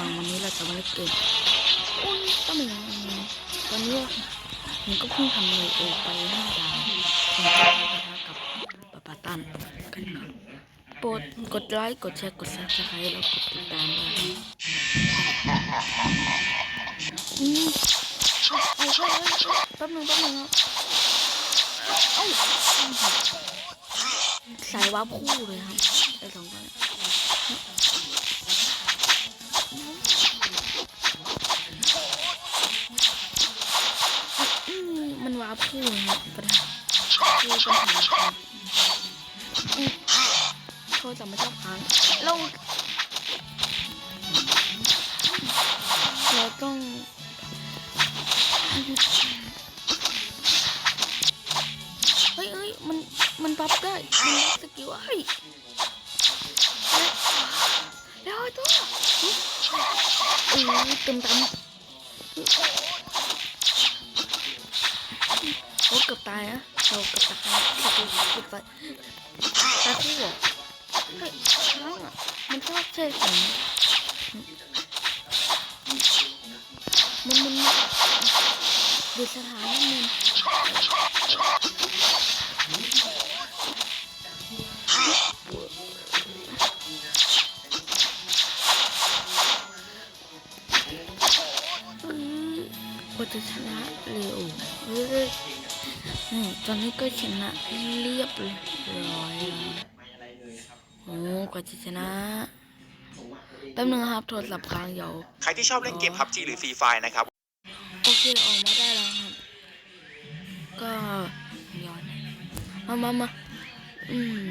ฟังวันนี้เราจะมาเล่นเกมอุ้ยก็ไม่ยังตอนนี้ผมก็เพิ่งทำเลยโอไปห้าดาวกับปะปาตันกันครับโปรดกดไลค์กดแชร์กดซับสไครต์แล้วกดติดตามด้วยอืมเอาเอาเข้าเลยแป๊บนึงแป๊บนึงครับเอ้าสายวับคู่เลยครับไอ้สองตัวเนี่ พูนะครับปัญหาคือปัญหาครับอืมโทรศัพท์ไม่ชอบค้างเราเราต้องเฮ้ยเฮ้ยมันมันปั๊บได้มันสกิลเฮ้ยแล้วไอ้ตัวเฮ้ยเออเต็มตาม กือบตายนะเราเกือบตายสกิลเกือบตายตายคู่เหรอเฮ้ยช้างอะมันชอบใช่ของมันมันดูสถานมัน อนนี้ก็ชนะเรียบร้อยแล้วโอ้กว่าจะชนะแป๊บนึงนะครับโทรศัพท์ค้างเดี๋ยวใครที่ชอบเล่นเกม PUBG หรือ Free Fire นะครับ โอเคออกมาได้แล้วครับ ก็ย้อนมามามาอืม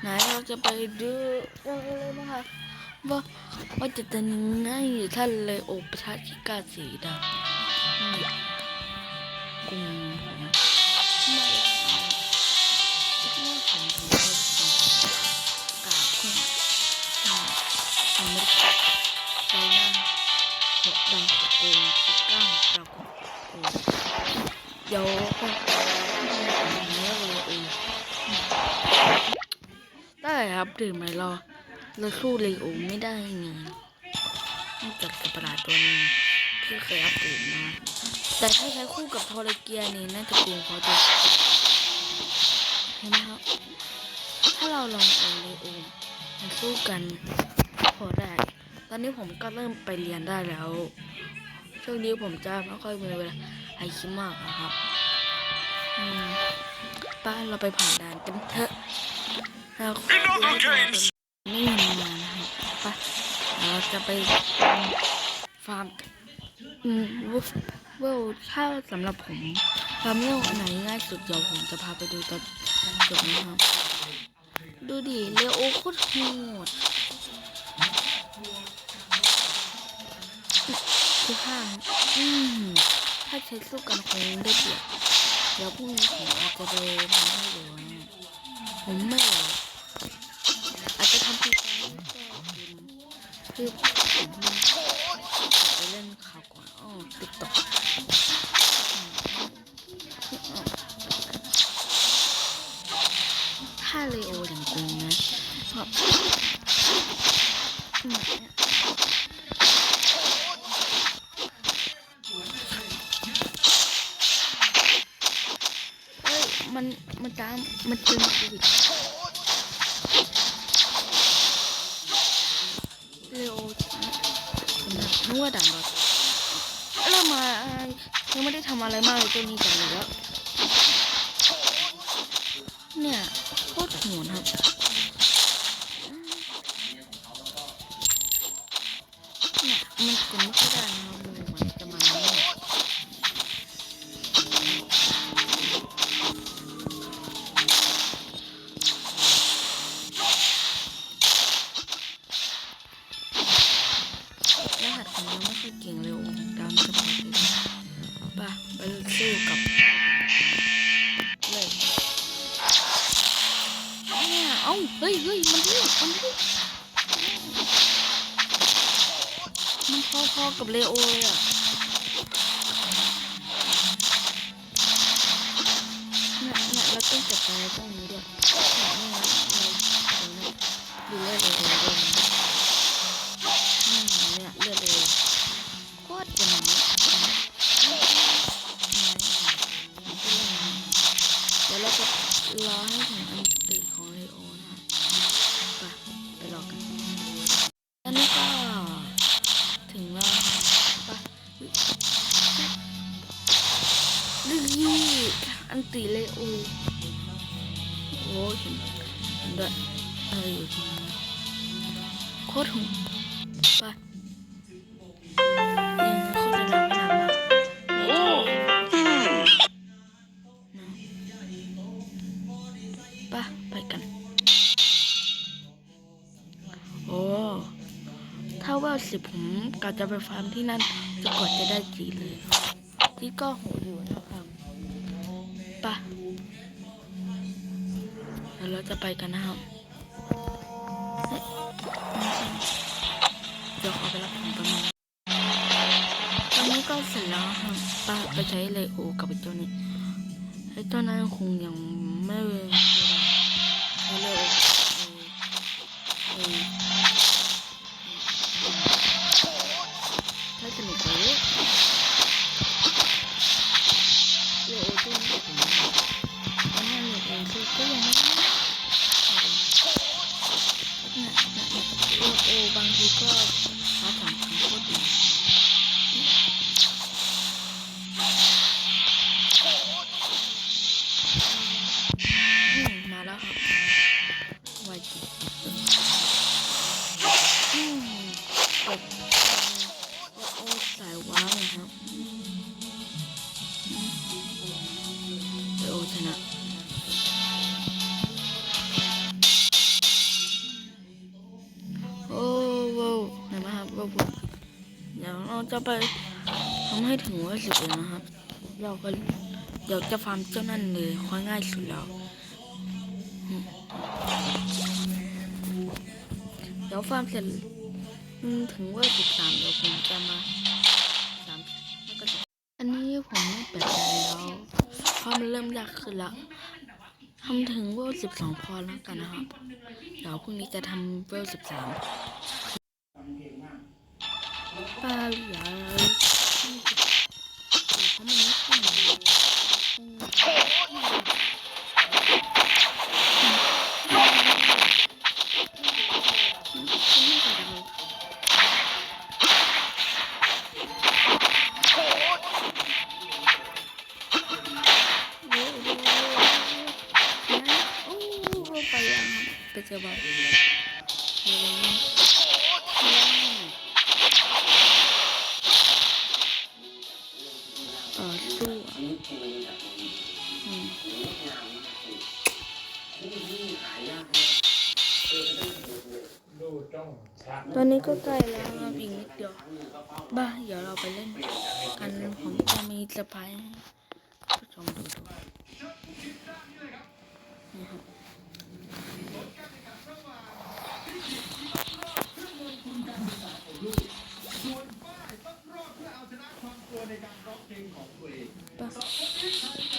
ไหนเราจะไปดูกันเลยนะคะว่าว่าจะเป็นยังไงท่านเลยโอประชาชิกาสีดำ อืมกลุ่มผมไม่ไม่ผมถือว่าเป็นกาบคนอืมอเมริกาไชน่าหัวดำตะโกนสิก้างตะโกนโอ้เดี๋ยวก็เนี้เลยเองได้ครับดื่มไหมรอเราสู้เลยโอไม่ได้ไงนอกจากสัตว์ประหลาดตัวนึงที่เคยอัปเดตมา แต่ถ้าใช้คู่กับทอร์เกียนี่น่าจะเก่งพอจะเห็นไหมครับ ถ้าเราลองเอาเลโอมาสู้กันพอได้ ตอนนี้ผมก็เริ่มไปเรียนได้แล้ว ช่วงนี้ผมจะไม่ค่อยมีเวลาไอคิดมากอะครับป้าเราไปผ่านด่านกันเถอะเราไม่มีงานนะครับไป้าเราจะไปฟาร์มกันอืม เวลถ้าสำหรับผมฟาร์มเวลอันไหนง่ายสุดเดี๋ยวผมจะพาไปดูตอนจบนะครับ ดูดิเลโอโคตรโหดคือห้าอืมถ้าใช้สู้กันคงได้เปรียบเดี๋ยวพรุ่งนี้ผมอาจจะไปทำให้ดูนะผมไม่หรออาจจะทำเป็นการแก้เกมคือผมไปเล่นข่าวก่อนอ๋อติ๊กต็อกถ้าเลโออย่างกูนะครับอืม เอ้ยมันมันตามมันเจอโควิดเร็วผมนึกว่าด่านแบบเริ่มมายังไม่ได้ทำอะไรมากเลยตัวนี้จังเลยแล้วเนี่ยโคตรโหดครับ มันกดไม่ค่อยได้นะครับมือมันจะมาเนี่ยรหัสของเราไม่ค่อยเก่งเลยโอ้ดามกระพอเลยป่ะไปสู้กับเลยเนี่ยเอ้าเฮ้ยเฮ้ยมันนี่มันนี่มัน พ่อๆกับเลโอเลยอะเนี่ยเนี่ยเราต้องจัดการตรงนี้ด้วยเนี่ยไม่งั้นเราเดี๋ยวนะดูแลเลย โอ้โอ้เห็นเห็นด้วยอะไรอยู่ตรงนั้นโคตรหงไปเนี่ยโคตรจะดังขนาดนั้นโอ้ไปไปกันโอ้ถ้าว่าสิผมกะจะไปฟาร์มที่นั่นจะกดจะได้จีเลย ที่ก็โหดอยู่นะครับไป ดี๋ยวเราจะไปกันนะครับ เดี๋ยวขอไปรับผมประมาณตอนนี้ก็เสร็จแล้วครับป้าไปใช้เลโอกับไอ้ตัวนี้ไอ้ตัวนั้นคงยังไม่เวลาเลโอ แล้วครับไวจริงอืมกดโอ้โอ้สายว้าวเลยครับโอ้ชนะโอ้โว้วเห็นไหมครับโว้โว้วเดี๋ยวเราจะไปทำให้ถึงว่าสิบเลยนะครับ เราก็เดี๋ยวจะฟาร์มเจ้านั่นเลยค่อยง่ายสุดแล้ว เดี๋ยวฟาร์มเสร็จถึงเว่าสิบสามเดี๋ยวผมจะมาสามแล้วก็จอันนี้ผมไม่แปลกใจแล้วเพราะมันเริ่มยากขึ้นแล้วทำถึงเว่าสิบสองพอแล้วกันนะครับเดี๋ยวพรุ่งนี้จะทำเว่าสิบสามปลาเหลือ ไปเจอแบบเฮ้ยต่อสู้อะอืมตอนนี้ก็ใกล้แล้วครับอีกนิดเดียว บ้า เดี๋ยวเราไปเล่นกันผมจะมีเซอร์ไพรส์ให้ผู้ชมดูดูนี่ครับ ป่ะมัน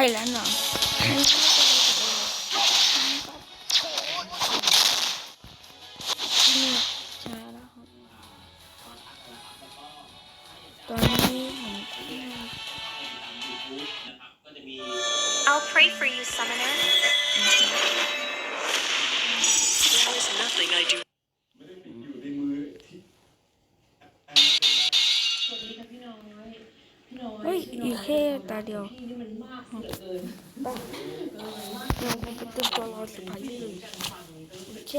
ไทย อีกแค่ตาเดียวบ้าเราไปเต็มตัวรอสิบพายเลยโอเค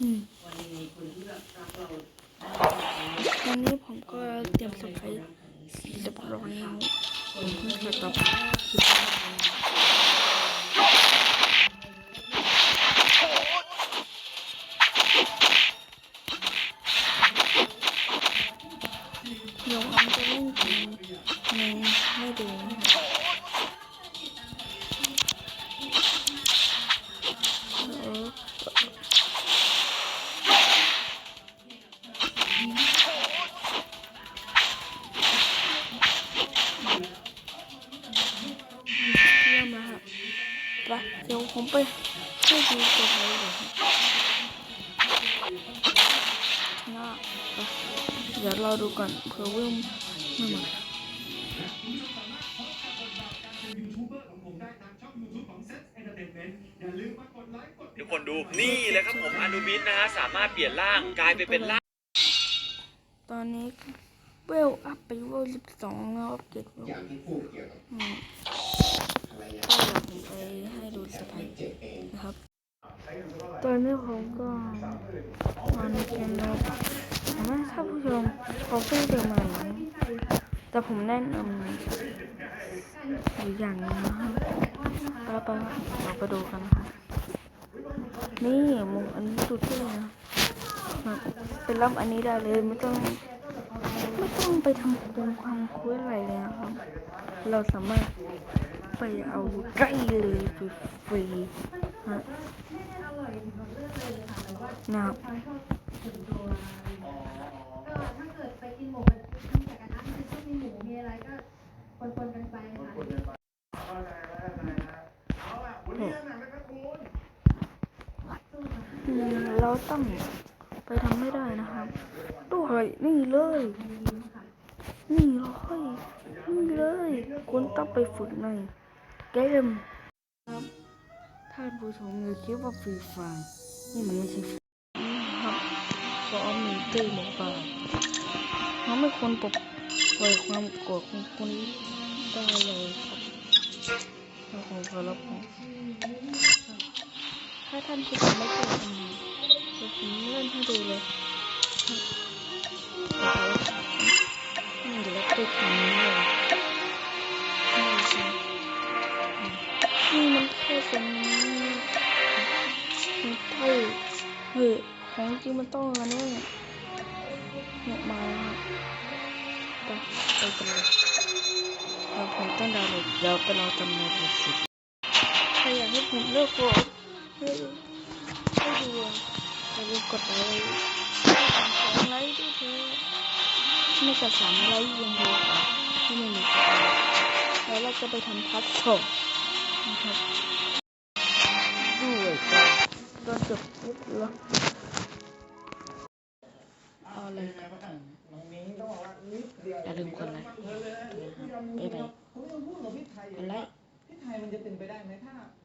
อืมวันนี้ผมก็เตรียมสไปเรียบร้อยแล้วผมเพิ่งจะต่อไป ผมไปให้ดูตัวไทยเลยนะเดี๋ยวเราดูก่อนเผื่อวิ่งไม่หมดทุกคนดูนี่เลยครับผมอนุบิสนะฮะสามารถเปลี่ยนร่างกลายไปเป็นร่าง ตอนนี้เวลอัพไปเวลสิบสองแล้วอัปเกรดเวลอืมก็เดี๋ยว ผมไปให้ดูสไตล์นะครับ ตอนนี้ผมก็มาในเกมแล้วนะถ้าผู้ชมเขอเพิ่งเดิมใหม่นะแต่ผมแนะนำอยู่อย่างนึงนะครับเราไปเราไปดูกันนะครับนี่มุมอันนี้สุดที่เลยนะครับเป็นรับอันนี้ได้เลยไม่ต้องไม่ต้องไปทำโครงความคุยอะไรเลยนะครับ เราสามารถ ไปเอาใกล้เลยฟรีนะครับก็ถ้าเกิดไปกินหมูกระทะจากกระทะมันก็มีหมูมีอะไรก็ปนกันไปค่ะอืมเราต้องไปทำไม่ได้นะครับด้วยนี่เลย นี่เลยนี่เลยคุณต้องไปฝึกใน เกมครับท่านผู้ชมอย่าคิดว่าฟรีไฟร์นี่มันไม่ใช่ฟรีครับเพราะมีตื้อหมอกปลาเขาไม่ควรปลดปล่อยความโกรธของคุณได้เลยครับเราคงขอรับผมถ้าท่านผู้ชมไม่เคยทำเดี๋ยวผมเล่นให้ดูเลยครับนี่เดี๋ยวเราติดตร มันแค่ตรงนี้มันเท่เฮ้ยของจริงมันต้องอันนี้เนี่ยมาแล้วครับไปไปกันเลยเราผมต้องดาวน์โหลดเดี๋ยวไปรอตำนานดูสิใครอยากให้ผมเลือกโฟนให้ให้ดูอย่าลืมกดไลค์สองไลค์ด้วยเถอะไม่กดสามไลค์ยังดีกว่าที่ไม่มีกดไลค์แล้วเราจะไปทำพัดสองนะครับ ด้วยกันจบคลิปแล้วเอาเลยครับอย่าลืมกดไลค์นะครับบ๊ายบายกดไลค์